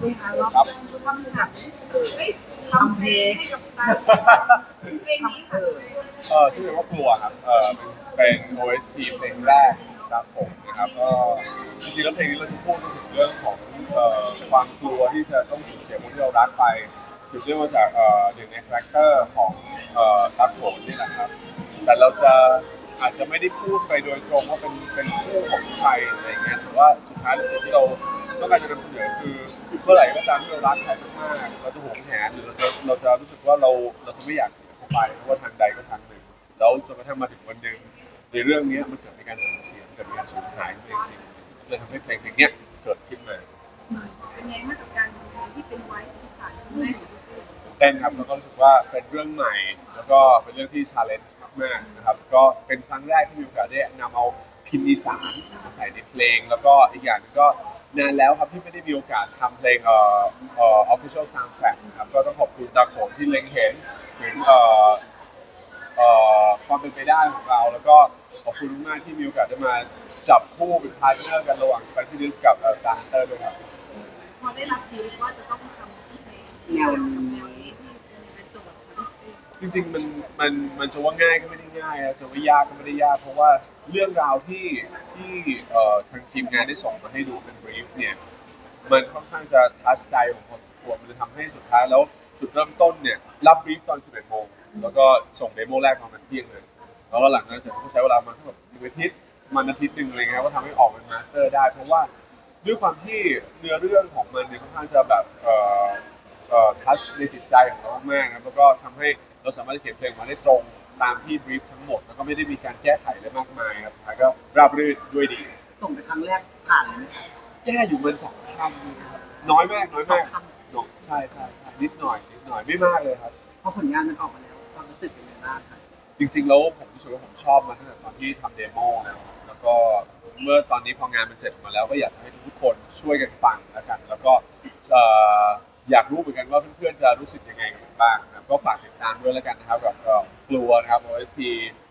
คุณคะรอบครับทำหนักทำเพลงเพลงนี้เออเออชื่อว่ากลัวครับเออเป็นเป็น OST เพลงแรกครับผมนะครับก็จริงๆแล้วเพลงนี้เราจะพูดถึงเรื่องของเอ่อความกลัวที่จะต้องสูญเสียคนที่เรารักไปสืบเนื่องมาจากเอ่อหนึ่งในคาแรคเตอร์ของเอ่อทักโขนี่แหละครับ แต่เราจะอาจจะไม่ได้พูดไปโดยตรงว่าเป็นเป็นคู่ของใครอะไรเงี้ยแต่ว่าสุดท้ายสิ่งที่เรา ต้องการจะนำเสนอคือเมื่อไหร่ก็ตามที่เรารักใครมากๆเราจะหวงแหนหรือเราจะเราจะรู้สึกว่าเราเราจะไม่อยากเสียเขาไปเพราะว่าทางใดก็ทางหนึ่งแล้วจนกระทั่งมาถึงวันหนึ่งในเรื่องนี้มันเกิดในการสูญเสียเกิดในการสูญหายจริงๆเลยทำให้เพลงเพลงนี้เกิดขึ้นมาเป็นไงบ้างกับการที่เป็นไว้ที่สายแม่เต้นครับแล้วก็รู้สึกว่าเป็นเรื่องใหม่ แล้วก็เป็นเรื่องที่ชาเลนจ์มากๆนะครับ ก็เป็นครั้งแรกที่มีโอกาสได้นำเอา พิมพ์อีสานมาใส่ในเพลง แล้วก็อีกอย่างหนึงก็นานแล้วครับที่ไม่ได้มีโอกาสทำเพลงเอ่อเอ่อ official soundtrack นะครับก็ต้องขอบคุณตาโขนที่เล็งเห็นถึงเอ่อเอ่อความเป็นไปได้ของเรา แล้วก็ขอบคุณมากๆที่มีโอกาสได้มาจับคู่เป็นพาร์ทเนอร์กันระหว่าง Spicy d i s กับเอ่อ Star Hunter ด้วยครับ พอได้รับทีว่าจะต้องทำเพลงแนวแนวนี้ที่เป็นในโจทย์ของพี่ จริงๆมันมันมันจะว่าง่ายก็ไม่ได้ง่ายนะจะว่ายากก็ไม่ได้ยาก เพราะว่าเรื่องราวที่ที่เอ่อทางทีมงานได้ส่งมาให้ดูเป็นบรีฟเนี่ยมันค่อนข้างจะทัชใจของคนควรมันจะทำให้สุดท้ายแล้วจุดเริ่มต้นเนี่ยรับบรีฟตอน 11โมงแล้วก็ส่งเดโมแรกตอนมันเที่ยงเลยแล้วก็หลังจากนั้นเสร็จก็ใช้เวลามาสักแบบหนึ่งอาทิตย์มันอาทิตย์หนึ่งอะไรเงี้ยก็ทำให้ออกเป็นมาสเตอร์ได้ เพราะว่าด้วยความที่เนื้อเรื่องของมันเนี่ยค่อนข้างจะแบบเอ่อ ทัชในจิตใจของเรามากๆนะครับแล้วก็ทำให้เราสามารถเขียนเพลงมาได้ตรงตามที่บรีฟทั้งหมด แล้วก็ไม่ได้มีการแก้ไขอะไรมากมายครับสุดท้ายก็ราบรื่นด้วยดี ส่งไปครั้งแรกผ่านเลยไหมครับแก้อยู่มันสองคำนะครับน้อยมากน้อยสอมางกคำน้อยใช่ใช่ใช่นิดหน่อยนิดหน่อยไม่มากเลยครับพอผลงานมันออกมาแล้วความรู้สึกเป็นยังไงบ้างครับจริงๆแล้วผมรู้สึกว่าผมชอบมาตั้งแต่ตอนที่ทำเดโมนะครับแล้วก็เมื่อตอนนี้พองานมันเสร็จมาแล้วก็อยากให้ทุกคนช่วยกันฟังแล้วกัน แล้วก็เอ่อ อยากรู้เหมือนกันว่าเพื่อนๆจะรู้สึกยังไงกันบ้างนะครับก็ฝากติดตามด้วยแล้วกันนะครับกับกลัวนะครับ OST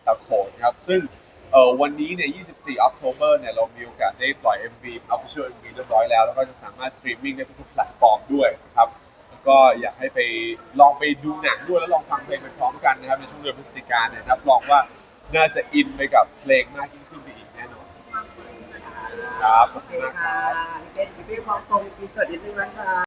ตะโขนครับ ซึ่งเอ่อวันนี้เนี่ย 24 October เนี่ยเรามีโอกาสได้ปล่อย MV Official MV เรียบร้อยแล้ว แล้วก็จะสามารถสตรีมมิ่งได้ทุกแพลตฟอร์มด้วยนะครับแล้วก็อยากให้ไปลองไปดูหนังด้วยแล้วลองฟังเพลงไปพร้อมกันนะครับในช่วงเดือนพฤศจิกายนเนี่ยรับรองว่าน่าจะอินไปกับเพลงมากยิ่งขึ้นไปอีกแน่นอนครับขอบโอคุณเคคค่ะรับพี่เกดพี่เป้พร้อมตรงอินเสิร์ตนิดนึงนะคะ